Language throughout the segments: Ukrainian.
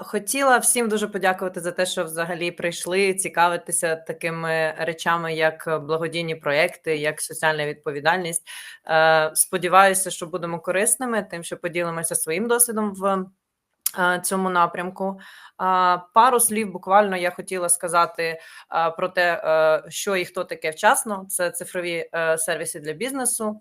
Хотіла всім дуже подякувати за те, що взагалі прийшли цікавитися такими речами, як благодійні проекти, як соціальна відповідальність. Е, сподіваюся, що будемо корисними, тим, що поділимося своїм досвідом в е, цьому напрямку. Пару слів буквально я хотіла сказати про те, е, що і хто таке вчасно. Це цифрові сервіси для бізнесу.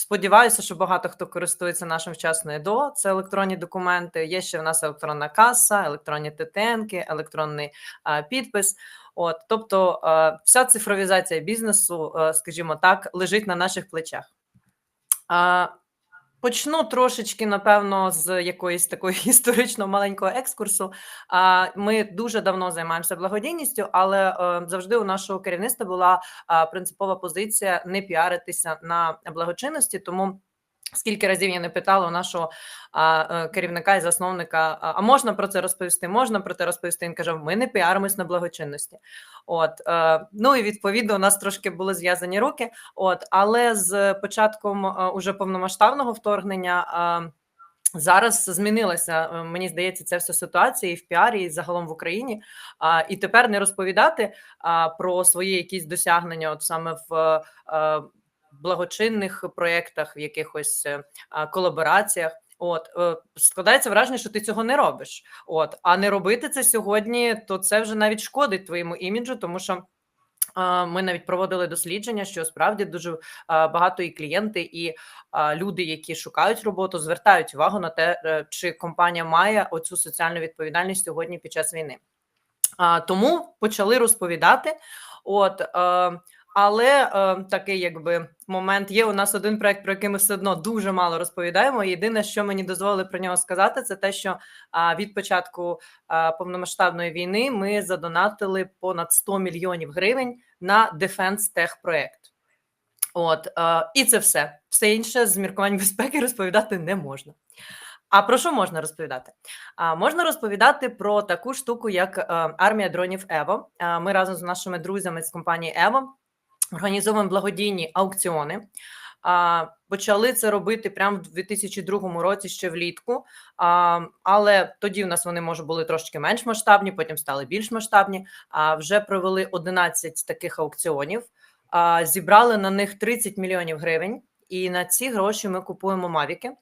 Сподіваюся, що багато хто користується нашим вчасно ЕДО. Це електронні документи. Є ще в нас електронна каса, електронні ТТНки, електронний а, підпис. От, тобто, а, вся цифровізація бізнесу, а, скажімо так, лежить на наших плечах. А, Почну трошечки, напевно, з якоїсь такої історично маленького екскурсу. А ми дуже давно займаємося благодійністю, але е, завжди у нашого керівництва була принципова позиція не піаритися на благочинності, тому. Скільки разів я не питала у нашого а, е, керівника і засновника: а можна про це розповісти? Можна про це розповісти? Він каже: Ми не піаримось на благочинності. От е, ну і відповідно у нас трошки були зв'язані руки. От, але з початком е, уже повномасштабного вторгнення. Зараз змінилася, мені здається, ця вся ситуація і в піарі, і загалом в Україні. А, І тепер не розповідати а, про свої якісь досягнення, от саме в благочинних проєктах, в якихось е, колабораціях. От е, складається враження, що ти цього не робиш. От, а не робити це сьогодні, то це вже навіть шкодить твоєму іміджу, тому що. Ми навіть проводили дослідження, що справді дуже багато і клієнти, і люди, які шукають роботу, звертають увагу на те, е, чи компанія має оцю соціальну відповідальність сьогодні під час війни. Тому почали розповідати. От але е, такий, якби момент є. У нас один проект, про який ми все одно дуже мало розповідаємо. Єдине, що мені дозволили про нього сказати, це те, що е, від початку е, повномасштабної війни ми задонатили понад 100 мільйонів гривень на Defense Tech проект. От е, і це все. Все інше з міркувань безпеки розповідати не можна. А про що можна розповідати? А можна розповідати про таку штуку, як е, армія дронів Ево. Ми разом з нашими друзями з компанії Ево організовуємо благодійні аукціони. А, Почали це робити прямо в 2002 році ще влітку, а, але тоді в нас вони може були трошки менш масштабні, потім стали більш масштабні. А вже провели 11 таких аукціонів, а, зібрали на них 30 мільйонів гривень, і на ці гроші ми купуємо мавіки.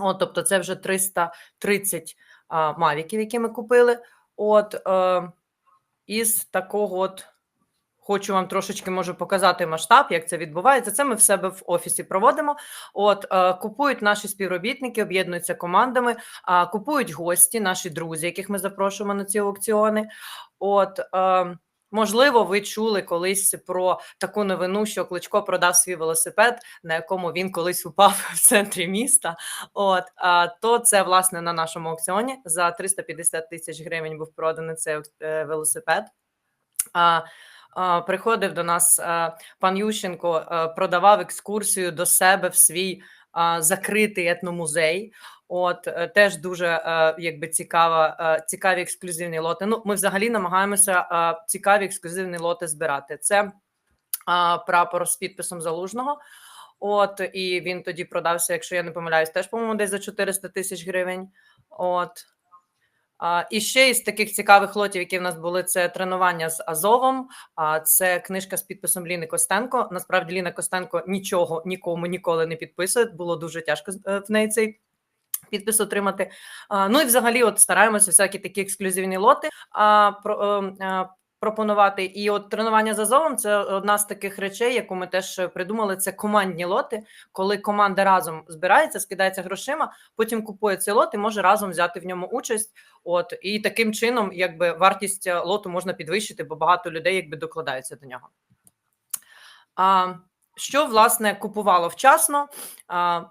От, тобто, це вже 330 а, мавіків, які ми купили. От е, із такого от. Хочу вам трошечки можу показати масштаб, як це відбувається. Це ми в себе в офісі проводимо. От е, купують наші співробітники, об'єднуються командами, е, купують гості, наші друзі, яких ми запрошуємо на ці аукціони. От е, можливо, ви чули колись про таку новину, що Кличко продав свій велосипед, на якому він колись упав в центрі міста. От е, то це власне на нашому аукціоні за 350 тисяч гривень був проданий цей е, велосипед. А приходив до нас пан Ющенко, продавав екскурсію до себе в свій закритий етномузей. От е, теж дуже е, якби цікава, е, цікаві ексклюзивні лоти. Ну, ми взагалі намагаємося цікаві ексклюзивні лоти збирати. Це прапор з підписом залужного. От і він тоді продався, якщо я не помиляюсь, теж по-моєму, десь за 400 тисяч гривень. От І ще із таких цікавих лотів, які в нас були, це тренування з Азовом. А це книжка з підписом Ліни Костенко. Насправді Ліна Костенко нічого нікому ніколи не підписує. Було дуже тяжко е, в неї цей. Підпис отримати. Ну і взагалі, от стараємося всякі такі ексклюзивні лоти а, е, пропонувати. І от тренування з Азовом це одна з таких речей, яку ми теж придумали. Це командні лоти, коли команда разом збирається, скидається грошима, потім купує цей лот і може разом взяти в ньому участь. От і таким чином, якби вартість лоту можна підвищити, бо багато людей якби докладаються до нього. А, Що власне купувало вчасно? А,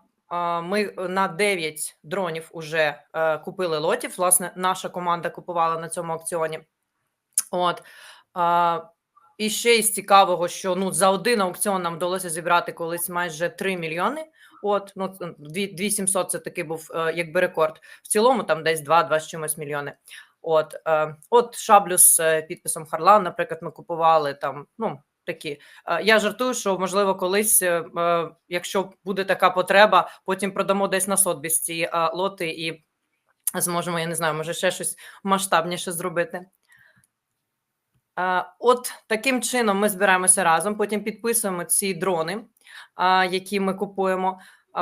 ми на 9 дронів вже е, купили лотів. Власне, наша команда купувала на цьому аукціоні. От а, і ще із цікавого, що ну за один аукціон нам вдалося зібрати колись майже 3 мільйони. От ну 2700 це такий був е, якби рекорд. В цілому там десь 2-2 з чимось мільйони. От е, от шаблю з е, підписом Харлан, наприклад, ми купували там. Ну такі я жартую, що можливо колись, якщо буде така потреба, потім продамо десь на сотбіс ці лоти і зможемо, я не знаю, може ще щось масштабніше зробити. От таким чином ми збираємося разом, потім підписуємо ці дрони, які ми купуємо,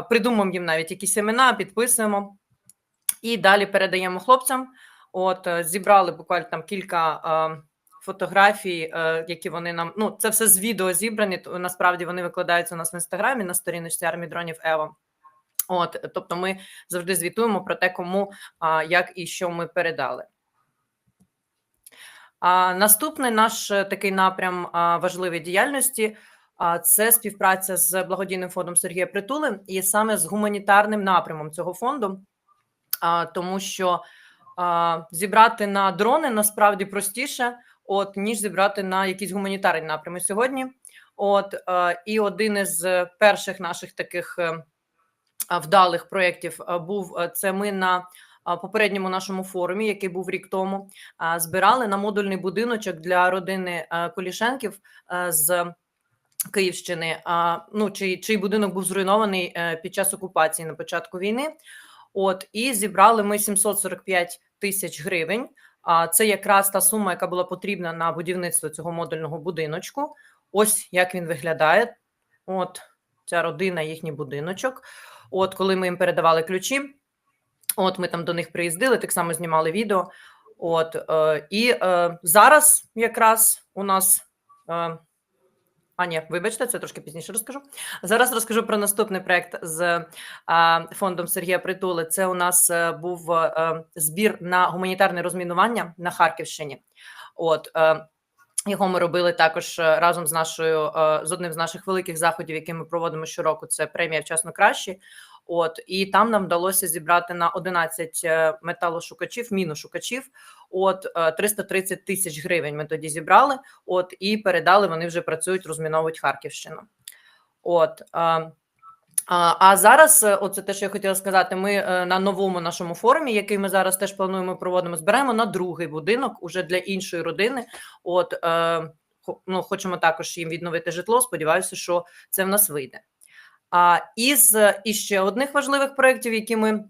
придумуємо їм навіть якісь імена, підписуємо і далі передаємо хлопцям. От е, зібрали буквально там кілька фотографій, е, які вони нам. Ну, це все з відео зібрані. Насправді вони викладаються у нас в інстаграмі на сторіночці армії дронів Ево. От, тобто, ми завжди звітуємо про те, кому як і що ми передали. А, наступний наш е, такий напрям важливої діяльності це співпраця з благодійним фондом Сергія Притули і саме з гуманітарним напрямом цього фонду, тому що зібрати на дрони насправді простіше, от ніж зібрати на якісь гуманітарні напрями сьогодні. От е, і один із перших наших таких е, вдалих проєктів був це. Ми на попередньому нашому форумі, який був рік тому, збирали на модульний будиночок для родини е, Колішенків е, з Київщини. Ну чий, чий будинок був зруйнований е, під час окупації на початку війни. От і зібрали ми 745 тисяч гривень. А це якраз та сума, яка була потрібна на будівництво цього модульного будиночку. Ось як він виглядає. От ця родина, їхній будиночок. От коли ми їм передавали ключі, от ми там до них приїздили, так само знімали відео. От е, і е, зараз якраз у нас. Е, а, ні, вибачте, це трошки пізніше розкажу. Зараз розкажу про наступний проект з а, фондом Сергія Притули. Це у нас е, був е, збір на гуманітарне розмінування на Харківщині. От е, його ми робили також е, разом з нашою е, з одним з наших великих заходів, які ми проводимо щороку. Це премія вчасно кращі. От і там нам вдалося зібрати на 11 е, металошукачів, міношукачів. От е, 330 тисяч гривень. Ми тоді зібрали. От і передали. Вони вже працюють, розміновують Харківщину. От е, а, зараз, е, оце те, що я хотіла сказати. Ми е, на новому нашому форумі, який ми зараз теж плануємо проводимо, збираємо на другий будинок уже для іншої родини. От е, ну, хочемо також їм відновити житло. Сподіваюся, що це в нас вийде. А із іще одних важливих проєктів, які ми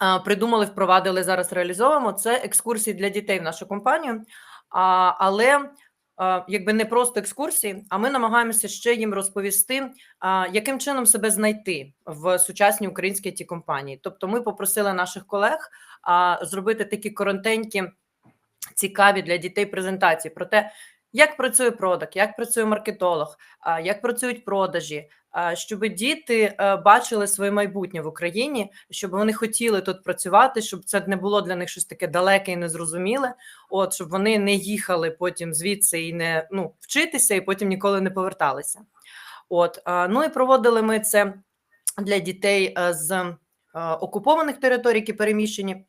а, придумали, впровадили зараз, реалізовуємо це екскурсії для дітей в нашу компанію. А, але а, якби не просто екскурсії, а ми намагаємося ще їм розповісти, яким чином себе знайти в сучасній українській ті компанії. Тобто, ми попросили наших колег зробити такі коротенькі, цікаві для дітей презентації про те, як працює продак, як працює маркетолог, як працюють продажі, щоб діти е, бачили своє майбутнє в Україні, щоб вони хотіли тут працювати, щоб це не було для них щось таке далеке і незрозуміле. От щоб вони не їхали потім звідси і не ну вчитися, і потім ніколи не поверталися. От ну і проводили ми це для дітей е, з е, окупованих територій, які переміщені,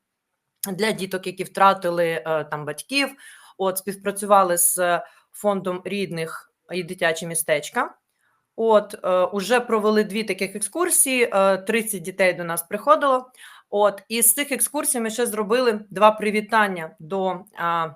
для діток, які втратили там батьків. От співпрацювали з фондом рідних і дитячі містечка. От е, уже провели дві таких екскурсії. е, 30 дітей до нас приходило. От і з цих екскурсій ми ще зробили два привітання до а,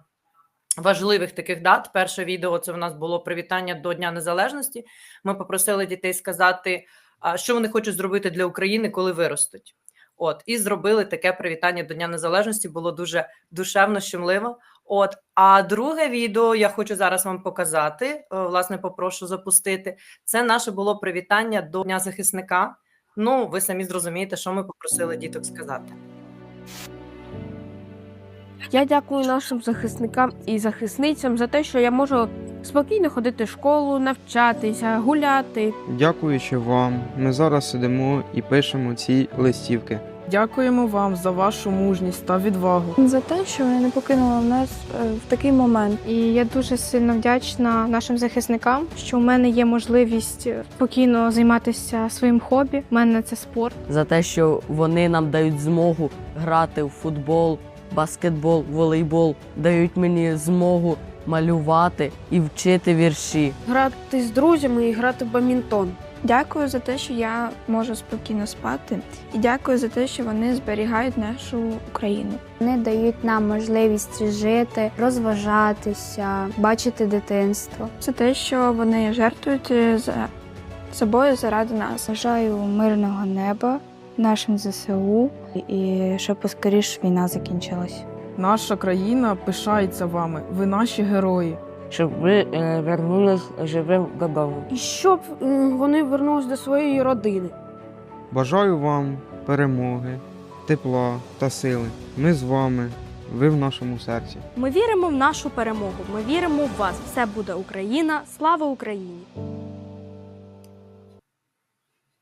важливих таких дат. Перше відео це в нас було привітання до Дня Незалежності. Ми попросили дітей сказати, а, що вони хочуть зробити для України, коли виростуть. От і зробили таке привітання до Дня Незалежності. Було дуже душевно, щемливо. От, а друге відео я хочу зараз вам показати. е, Власне, попрошу запустити. Це наше було привітання до Дня захисника. Ну, ви самі зрозумієте, що ми попросили діток сказати. Я дякую нашим захисникам і захисницям за те, що я можу спокійно ходити в школу, навчатися, гуляти. Дякуючи вам, ми зараз сидимо і пишемо ці листівки. Дякуємо вам за вашу мужність та відвагу. за те, що вони не покинули нас е, в такий момент. І я дуже сильно вдячна нашим захисникам, що у мене є можливість е, спокійно займатися своїм хобі. У мене це спорт. за те, що вони нам дають змогу грати в футбол, баскетбол, волейбол, дають мені змогу малювати і вчити вірші. Грати з друзями і грати в бамінтон. Дякую за те, що я можу спокійно спати, і дякую за те, що вони зберігають нашу Україну. Вони дають нам можливість жити, розважатися, бачити дитинство. Це те, що вони жертвують е, за собою заради нас. Бажаю мирного неба нашим ЗСУ і щоб поскоріш війна закінчилась. Наша країна пишається вами. Ви наші герої. Щоб ви е, вернулись живим додому. І щоб м, вони вернулись до своєї родини. Бажаю вам перемоги, тепла та сили. Ми з вами, ви в нашому серці. Ми віримо в нашу перемогу. Ми віримо в вас. Все буде Україна. Слава Україні!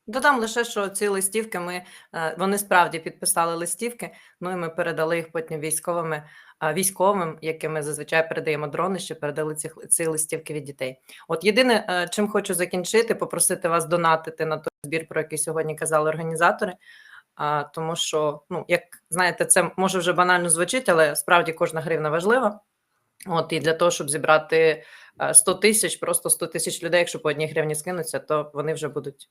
Додам лише, що ці листівки ми е, вони справді підписали листівки. Ну і ми передали їх потім військовими е, військовим, яким ми зазвичай передаємо дрони, що передали ці, ці листівки від дітей. От єдине, е, чим хочу закінчити, попросити вас донатити на той збір, про який сьогодні казали організатори. А, тому що, ну як знаєте, це може вже банально звучить, але справді кожна гривна важлива. От і для того, щоб зібрати е, 100 тисяч, просто 100 тисяч людей, якщо по одній гривні скинуться, то вони вже будуть